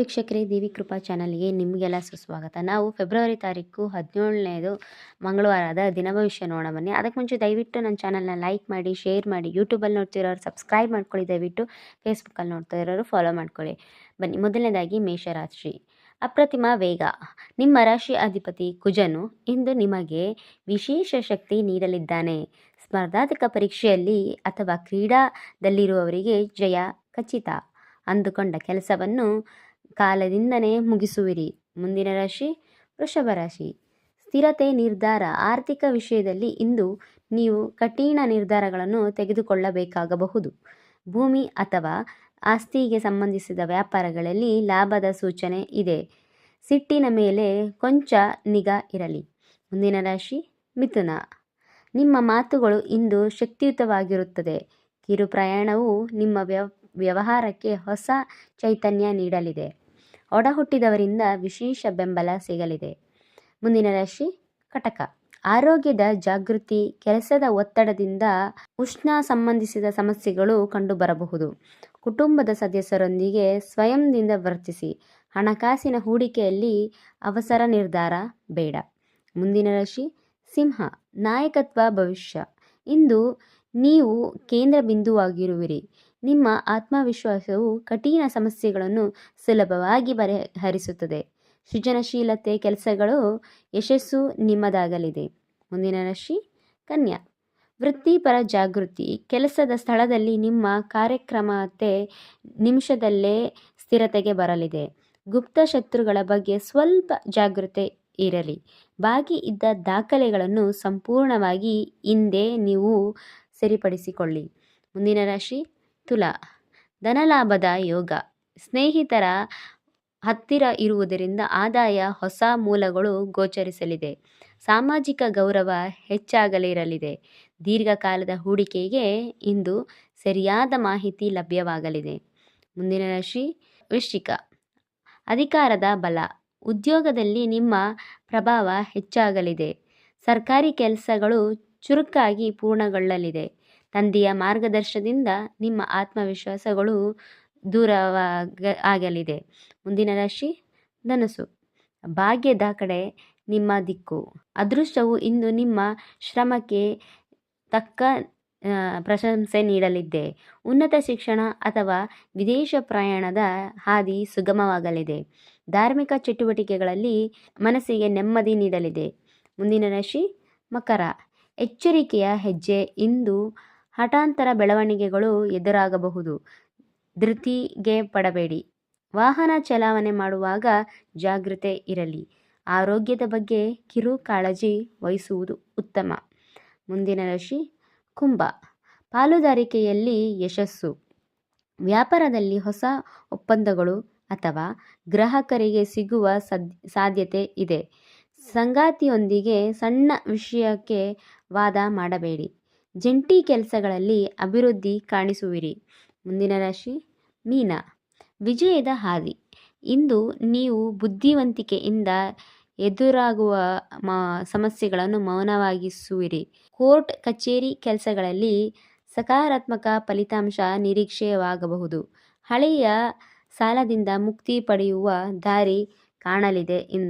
ವೀಕ್ಷಕರೇ, ದೇವಿ ಕೃಪಾ ಚಾನಲ್ಗೆ ನಿಮಗೆಲ್ಲ ಸುಸ್ವಾಗತ. ನಾವು ಫೆಬ್ರವರಿ ತಾರೀಕು ಹದಿನೇಳನೇದು ಮಂಗಳವಾರದ ದಿನ ಭವಿಷ್ಯ ನೋಡೋಣ ಬನ್ನಿ. ಅದಕ್ಕೆ ಮುಂಚೆ ದಯವಿಟ್ಟು ನನ್ನ ಚಾನಲ್ನ ಲೈಕ್ ಮಾಡಿ, ಶೇರ್ ಮಾಡಿ. ಯೂಟ್ಯೂಬಲ್ಲಿ ನೋಡ್ತಿರೋರು ಸಬ್ಸ್ಕ್ರೈಬ್ ಮಾಡ್ಕೊಳ್ಳಿ. ದಯವಿಟ್ಟು ಫೇಸ್ಬುಕ್ಕಲ್ಲಿ ನೋಡ್ತಾ ಇರೋರು ಫಾಲೋ ಮಾಡ್ಕೊಳ್ಳಿ. ಬನ್ನಿ, ಮೊದಲನೇದಾಗಿ ಮೇಷರಾಶಿ. ಅಪ್ರತಿಮ ವೇಗ. ನಿಮ್ಮ ರಾಶಿ ಅಧಿಪತಿ ಕುಜನು ಇಂದು ನಿಮಗೆ ವಿಶೇಷ ಶಕ್ತಿ ನೀಡಲಿದ್ದಾನೆ. ಸ್ಪರ್ಧಾತ್ಮಕ ಪರೀಕ್ಷೆಯಲ್ಲಿ ಅಥವಾ ಕ್ರೀಡಾದಲ್ಲಿರುವವರಿಗೆ ಜಯ ಖಚಿತ. ಅಂದುಕೊಂಡ ಕೆಲಸವನ್ನು ಕಾಲದಿಂದನೇ ಮುಗಿಸುವಿರಿ. ಮುಂದಿನ ರಾಶಿ ವೃಷಭ ರಾಶಿ. ಸ್ಥಿರತೆ ನಿರ್ಧಾರ ಆರ್ಥಿಕ ವಿಷಯದಲ್ಲಿ ಇಂದು ನೀವು ಕಠಿಣ ನಿರ್ಧಾರಗಳನ್ನು ತೆಗೆದುಕೊಳ್ಳಬೇಕಾಗಬಹುದು. ಭೂಮಿ ಅಥವಾ ಆಸ್ತಿಗೆ ಸಂಬಂಧಿಸಿದ ವ್ಯಾಪಾರಗಳಲ್ಲಿ ಲಾಭದ ಸೂಚನೆ ಇದೆ. ಸಿಟ್ಟಿನ ಮೇಲೆ ಕೊಂಚ ನಿಗಾ ಇರಲಿ. ಮುಂದಿನ ರಾಶಿ ಮಿಥುನ. ನಿಮ್ಮ ಮಾತುಗಳು ಇಂದು ಶಕ್ತಿಯುತವಾಗಿರುತ್ತದೆ. ಕಿರು ಪ್ರಯಾಣವು ನಿಮ್ಮ ವ್ಯವ ವ್ಯವಹಾರಕ್ಕೆ ಹೊಸ ಚೈತನ್ಯ ನೀಡಲಿದೆ. ಒಡ ಹುಟ್ಟಿದವರಿಂದ ವಿಶೇಷ ಬೆಂಬಲ ಸಿಗಲಿದೆ. ಮುಂದಿನ ರಾಶಿ ಕಟಕ. ಆರೋಗ್ಯದ ಜಾಗೃತಿ, ಕೆಲಸದ ಒತ್ತಡದಿಂದ ಉಷ್ಣ ಸಂಬಂಧಿಸಿದ ಸಮಸ್ಯೆಗಳು ಕಂಡುಬರಬಹುದು. ಕುಟುಂಬದ ಸದಸ್ಯರೊಂದಿಗೆ ಸ್ವಯಂದಿಂದ ವರ್ತಿಸಿ ಹಣಕಾಸಿನ ಹೂಡಿಕೆಯಲ್ಲಿ ಅವಸರ ನಿರ್ಧಾರ ಬೇಡ. ಮುಂದಿನ ರಾಶಿ ಸಿಂಹ. ನಾಯಕತ್ವ ಭವಿಷ್ಯ. ಇಂದು ನೀವು ಕೇಂದ್ರ ಬಿಂದುವಾಗಿರುವಿರಿ. ನಿಮ್ಮ ಆತ್ಮವಿಶ್ವಾಸವು ಕಠಿಣ ಸಮಸ್ಯೆಗಳನ್ನು ಸುಲಭವಾಗಿ ಪರಿಹರಿಸುತ್ತದೆ. ಸೃಜನಶೀಲತೆ ಕೆಲಸಗಳು ಯಶಸ್ಸು ನಿಮ್ಮದಾಗಲಿದೆ. ಮುಂದಿನ ರಾಶಿ, ಕನ್ಯಾ. ವೃತ್ತಿಪರ ಜಾಗೃತಿ. ಕೆಲಸದ ಸ್ಥಳದಲ್ಲಿ ನಿಮ್ಮ ಕಾರ್ಯಕ್ರಮತೆ ನಿಮಿಷದಲ್ಲೇ ಸ್ಥಿರತೆಗೆ ಬರಲಿದೆ. ಗುಪ್ತ ಶತ್ರುಗಳ ಬಗ್ಗೆ ಸ್ವಲ್ಪ ಜಾಗೃತೆ ಇರಲಿ. ಬಾಕಿ ಇದ್ದ ದಾಖಲೆಗಳನ್ನು ಸಂಪೂರ್ಣವಾಗಿ ಹಿಂದೆ ನೀವು ಸರಿಪಡಿಸಿಕೊಳ್ಳಿ. ಮುಂದಿನ ರಾಶಿ, ತುಲಾ. ಧನಲಾಭದ ಯೋಗ. ಸ್ನೇಹಿತರ ಹತ್ತಿರ ಇರುವುದರಿಂದ ಆದಾಯ, ಹೊಸ ಮೂಲಗಳು ಗೋಚರಿಸಲಿದೆ. ಸಾಮಾಜಿಕ ಗೌರವ ಹೆಚ್ಚಾಗಲಿರಲಿದೆ ದೀರ್ಘಕಾಲದ ಹೂಡಿಕೆಗೆ ಇಂದು ಸರಿಯಾದ ಮಾಹಿತಿ ಲಭ್ಯವಾಗಲಿದೆ. ಮುಂದಿನ ರಾಶಿ, ವೃಶ್ಚಿಕ. ಅಧಿಕಾರದ ಬಲ. ಉದ್ಯೋಗದಲ್ಲಿ ನಿಮ್ಮ ಪ್ರಭಾವ ಹೆಚ್ಚಾಗಲಿದೆ. ಸರ್ಕಾರಿ ಕೆಲಸಗಳು ಚುರುಕಾಗಿ ಪೂರ್ಣಗೊಳ್ಳಲಿದೆ. ತಂದೆಯ ಮಾರ್ಗದರ್ಶನದಿಂದ ನಿಮ್ಮ ಆತ್ಮವಿಶ್ವಾಸಗಳು ದೂರವಾಗ ಆಗಲಿದೆ ಮುಂದಿನ ರಾಶಿ, ಧನಸು. ಭಾಗ್ಯದ ಕಡೆ ನಿಮ್ಮ ದಿಕ್ಕು. ಅದೃಷ್ಟವು ಇಂದು ನಿಮ್ಮ ಶ್ರಮಕ್ಕೆ ತಕ್ಕ ಪ್ರಶಂಸೆ ನೀಡಲಿದ್ದೆ ಉನ್ನತ ಶಿಕ್ಷಣ ಅಥವಾ ವಿದೇಶ ಪ್ರಯಾಣದ ಹಾದಿ ಸುಗಮವಾಗಲಿದೆ. ಧಾರ್ಮಿಕ ಚಟುವಟಿಕೆಗಳಲ್ಲಿ ಮನಸ್ಸಿಗೆ ನೆಮ್ಮದಿ ನೀಡಲಿದೆ. ಮುಂದಿನ ರಾಶಿ, ಮಕರ. ಎಚ್ಚರಿಕೆಯ ಹೆಜ್ಜೆ ಇಂದು ಹಠಾಂತರ ಬೆಳವಣಿಗೆಗಳು ಎದುರಾಗಬಹುದು. ಧೃತಿಗೆ ಪಡಬೇಡಿ. ವಾಹನ ಚಲಾವಣೆ ಮಾಡುವಾಗ ಜಾಗೃತೆ ಇರಲಿ. ಆರೋಗ್ಯದ ಬಗ್ಗೆ ಕಿರು ಕಾಳಜಿ ವಹಿಸುವುದು ಉತ್ತಮ. ಮುಂದಿನ ರಾಶಿ ಕುಂಭ. ಪಾಲುದಾರಿಕೆಯಲ್ಲಿ ಯಶಸ್ಸು. ವ್ಯಾಪಾರದಲ್ಲಿ ಹೊಸ ಒಪ್ಪಂದಗಳು ಅಥವಾ ಗ್ರಾಹಕರಿಗೆ ಸಿಗುವ ಸಾಧ್ಯತೆ ಇದೆ. ಸಂಗಾತಿಯೊಂದಿಗೆ ಸಣ್ಣ ವಿಷಯಕ್ಕೆ ವಾದ ಮಾಡಬೇಡಿ. ಜಂಟಿ ಕೆಲಸಗಳಲ್ಲಿ ಅಭಿವೃದ್ಧಿ ಕಾಣಿಸುವಿರಿ. ಮುಂದಿನ ರಾಶಿ, ಮೀನ. ವಿಜಯದ ಹಾದಿ. ಇಂದು ನೀವು ಬುದ್ಧಿವಂತಿಕೆಯಿಂದ ಎದುರಾಗುವ ಮ, ಸಮಸ್ಯೆಗಳನ್ನು ಮೌನವಾಗಿಸುವಿರಿ. ಕೋರ್ಟ್, ಕಚೇರಿ ಕೆಲಸಗಳಲ್ಲಿ ಸಕಾರಾತ್ಮಕ ಫಲಿತಾಂಶ ನಿರೀಕ್ಷೆಯವಾಗಬಹುದು. ಹಳೆಯ ಸಾಲದಿಂದ ಮುಕ್ತಿ ಪಡೆಯುವ ದಾರಿ ಕಾಣಲಿದೆ ಎಂದು.